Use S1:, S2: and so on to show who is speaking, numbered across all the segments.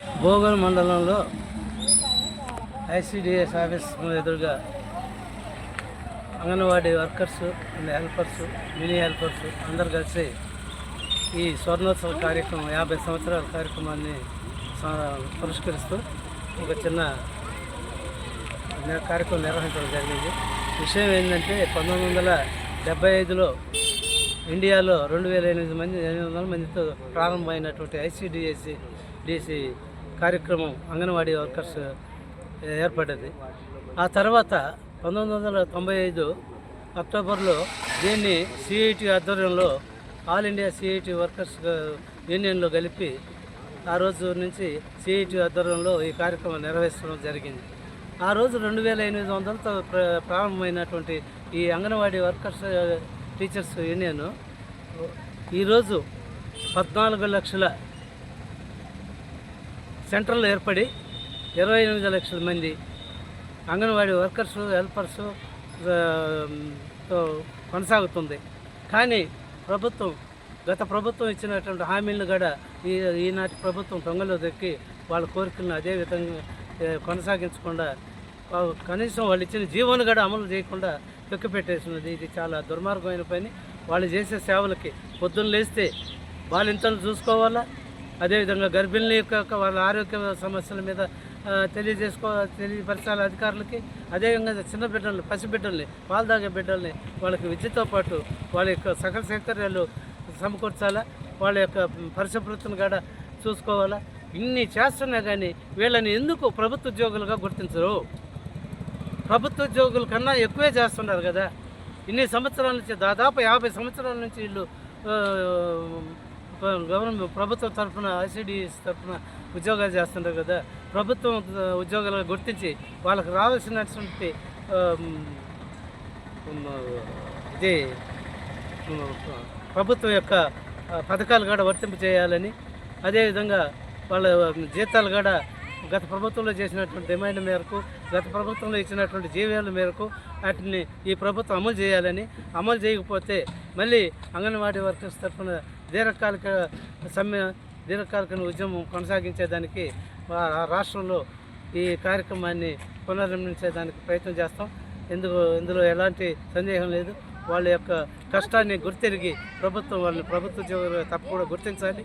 S1: భోగల్ మండలంలో ICDS office ఎదురుగా anganwadi workers and helpers mini helpers అందరు కలిసి ఈ స్వర్ణోత్సవ కార్యక్రమం యాభై సంవత్సరాల కార్యక్రమాన్ని పురస్కరిస్తూ ఒక చిన్న కార్యక్రమం నిర్వహించడం జరిగింది. విషయం ఏంటంటే పంతొమ్మిది వందల డెబ్బై ఐదులో ఇండియాలో రెండు వేల ఎనిమిది మంది ఎనిమిది వందల మందితో ప్రారంభమైనటువంటి ఐసిడిఎస్సి డీసీ కార్యక్రమం అంగన్వాడీ వర్కర్స్ ఏర్పడ్డది. ఆ తర్వాత పంతొమ్మిది వందల తొంభై ఐదు అక్టోబర్లో దీన్ని సిఐటి ఆధ్వర్యంలో ఆల్ ఇండియా సిఐటి వర్కర్స్ యూనియన్లో కలిపి ఆ రోజు నుంచి సిఐటి ఆధ్వర్యంలో ఈ కార్యక్రమం నిర్వహించడం జరిగింది. ఆ రోజు రెండు వేల ఎనిమిది వందలతో ప్ర- ప్రారంభమైనటువంటి ఈ అంగన్వాడీ వర్కర్స్ టీచర్స్ యూనియన్ ఈరోజు పద్నాలుగు లక్షల సెంటర్లు ఏర్పడి ఇరవై ఎనిమిది లక్షల మంది అంగన్వాడీ వర్కర్స్ హెల్పర్స్తో కొనసాగుతుంది. కానీ ప్రభుత్వం గత ప్రభుత్వం ఇచ్చినటువంటి హామీలను కూడా ఈ ఈనాటి ప్రభుత్వం తొంగలో దక్కి వాళ్ళ కోరికలను అదే విధంగా కొనసాగించకుండా కనీసం వాళ్ళు ఇచ్చిన జీవోను కూడా అమలు చేయకుండా తొక్కిపెట్టేసినది ఇది చాలా దుర్మార్గమైన పని. వాళ్ళు చేసే సేవలకి పొద్దున్న లేస్తే బాలింతలు చూసుకోవాలా? అదేవిధంగా గర్భిణుల యొక్క వాళ్ళ ఆరోగ్య సమస్యల మీద తెలియజేసుకో తెలియపరచాలి అధికారులకి. అదేవిధంగా చిన్న బిడ్డల్ని పసిబిడ్డల్ని పాలు తాగే బిడ్డల్ని వాళ్ళకి విద్యతో పాటు వాళ్ళ యొక్క సకల సౌకర్యాలు సమకూర్చాలా? వాళ్ళ యొక్క పరిశుభ్రతను కూడా చూసుకోవాలా? ఇన్ని చేస్తున్నా కానీ వీళ్ళని ఎందుకు ప్రభుత్వ ఉద్యోగులుగా గుర్తించరు? ప్రభుత్వ ఉద్యోగుల కన్నా ఎక్కువే చేస్తున్నారు కదా. ఇన్ని సంవత్సరాల నుంచి దాదాపు యాభై సంవత్సరాల నుంచి వీళ్ళు గవర్నమెంట్ ప్రభుత్వం తరఫున ఐసీడీఎస్ తరఫున ఉద్యోగాలు చేస్తుంటారు కదా ప్రభుత్వం ఉద్యోగాలు గుర్తించి వాళ్ళకి రావాల్సినటువంటి ఇది ప్రభుత్వం యొక్క పథకాలు కూడా వర్తింపు చేయాలని అదేవిధంగా వాళ్ళ జీతాలు కూడా గత ప్రభుత్వంలో చేసినటువంటి డిమాండ్ మేరకు గత ప్రభుత్వంలో ఇచ్చినటువంటి జీవోల మేరకు వాటిని ఈ ప్రభుత్వం అమలు చేయాలని అమలు చేయకపోతే మళ్ళీ అంగన్వాడీ వర్కర్స్ తరఫున దీర్ఘకాలిక సమ్మె దీర్ఘకాలిక ఉద్యమం కొనసాగించేదానికి రాష్ట్రంలో ఈ కార్యక్రమాన్ని పునర్నిర్మించేదానికి ప్రయత్నం చేస్తాం. ఎందుకు ఇందులో ఎలాంటి సందేహం లేదు. వాళ్ళ యొక్క కష్టాన్ని గుర్తిరిగి ప్రభుత్వం వాళ్ళని ప్రభుత్వ ఉద్యోగులు తప్పకుండా గుర్తించాలి.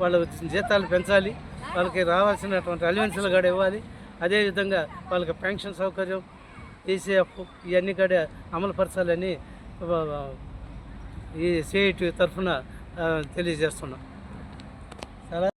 S1: వాళ్ళ జీతాలు పెంచాలి వాళ్ళకి రావాల్సినటువంటి అలవెన్సులు కూడా ఇవ్వాలి. అదేవిధంగా వాళ్ళకి పెన్షన్ సౌకర్యం ఈసీఎఫ్ ఇవన్నీ కూడా అమలుపరచాలని ఈ సిఐటి తరఫున తెలియజేస్తున్నాం.